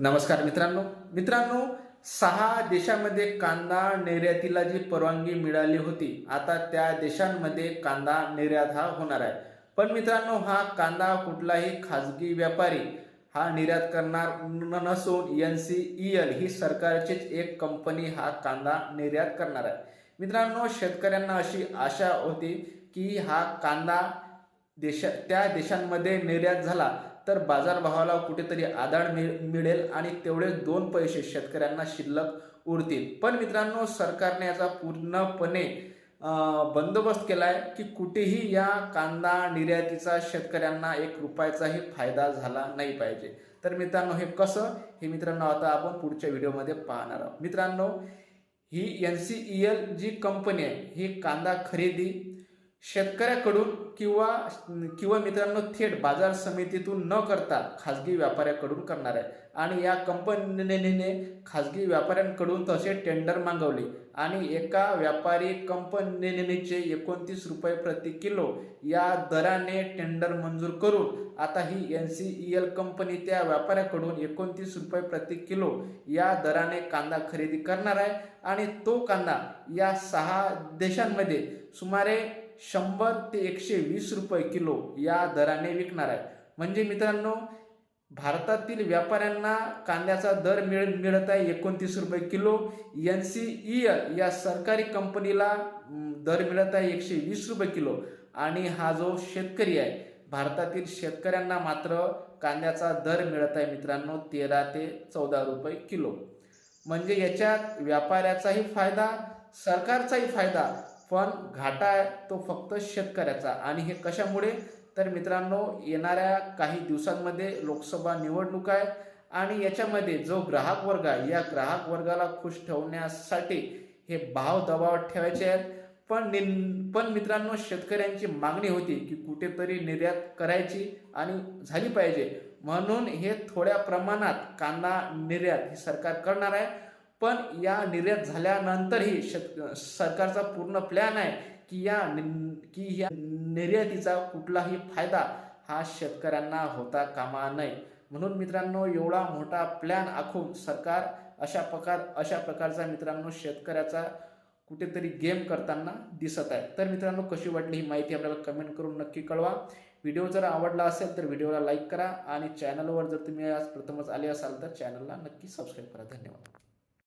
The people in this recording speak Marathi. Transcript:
नमस्कार मित्रांनो. मित्रांनो सहा देशांमध्ये कांदा निर्यातीला जी परवानगी मिळाली होती आता त्या देशांमध्ये कांदा निर्यात हा होणार आहे. पण मित्रांनो हा कांदा कुठलाही खाजगी व्यापारी हा निर्यात करणार नसून एन सी ई एल ही सरकारचीच एक कंपनी हा कांदा निर्यात करणार आहे. मित्रांनो शेतकऱ्यांना अशी आशा होती की हा कांदा देशा त्या देशांमध्ये निर्यात झाला तर बाजारभावाला कुठेतरी आधार मिळेल आणि तेवढे दोन पैसे शेतकऱ्यांना शिल्लक उरतील. पण मित्रांनो सरकारने याचा पूर्णपणे बंदोबस्त केला आहे की कुठेही या कांदा निर्यातीचा शेतकऱ्यांना एक रुपयाचाही फायदा झाला नाही पाहिजे. तर मित्रांनो हे कसं? हे मित्रांनो आता आपण पुढच्या व्हिडिओमध्ये पाहणार आहोत. मित्रांनो ही एन सी ई एल जी कंपनी आहे ही कांदा खरेदी शेतकऱ्याकडून किंवा किंवा मित्रांनो थेट बाजार समितीतून न करता खाजगी व्यापाऱ्याकडून करणार आहे. आणि या कंपनीने खाजगी व्यापाऱ्यांकडून तसे टेंडर मागवले. आणि एका व्यापारी कंपनीचे एकोणतीस रुपये प्रति किलो या दराने टेंडर मंजूर करून आता ही N C E L company त्या व्यापाऱ्याकडून एकोणतीस रुपये प्रति किलो या दराने कांदा खरेदी करणार आहे. आणि तो कांदा या सहा देशांमध्ये सुमारे शंभर ते एकशे वीस रुपये किलो या दराने विकणार आहे. म्हणजे मित्रांनो भारतातील व्यापाऱ्यांना कांद्याचा दर मिळ मिळत आहे एकोणतीस रुपये किलो. एन सी ई एल या सरकारी कंपनीला दर मिळत आहे एकशे वीस रुपये किलो. आणि हा जो शेतकरी आहे भारतातील शेतकऱ्यांना मात्र कांद्याचा दर मिळत आहे मित्रांनो तेरा ते चौदा रुपये किलो. म्हणजे याच्यात व्यापाऱ्याचाही फायदा सरकारचाही फायदा पण घाटा आहे तो फक्त शेतकऱ्याचा. आणि हे कशामुळे? तर मित्रांनो येणाऱ्या काही दिवसांमध्ये लोकसभा निवडणूक आहे आणि याच्यामध्ये जो ग्राहक वर्ग आहे या ग्राहक वर्गाला खुश ठेवण्यासाठी हे भाव दबावात ठेवायचे आहेत. पण निन पण मित्रांनो शेतकऱ्यांची मागणी होती की कुठेतरी निर्यात करायची आणि झाली पाहिजे. म्हणून हे थोड्या प्रमाणात कांदा निर्यात हे सरकार करणार आहे. पण या निर्यात झाल्यानंतरही शेत सरकारचा पूर्ण प्लॅन आहे की या नि- की या निर्यातीचा कुठलाही फायदा हा शेतकऱ्यांना होता कामा नये. म्हणून मित्रांनो एवढा मोठा प्लॅन आखून सरकार अशा प्रकार अशा प्रकारचा मित्रांनो शेतकऱ्याचा कुठेतरी गेम करताना दिसत आहे. तर मित्रांनो कशी वाटली ही माहिती आपल्याला कमेंट करून नक्की कळवा. व्हिडिओ जर आवडला असेल तर व्हिडिओला लाईक करा आणि चॅनलवर जर तुम्ही आज प्रथमच आले असाल तर चॅनलला नक्की सबस्क्राईब करा. धन्यवाद.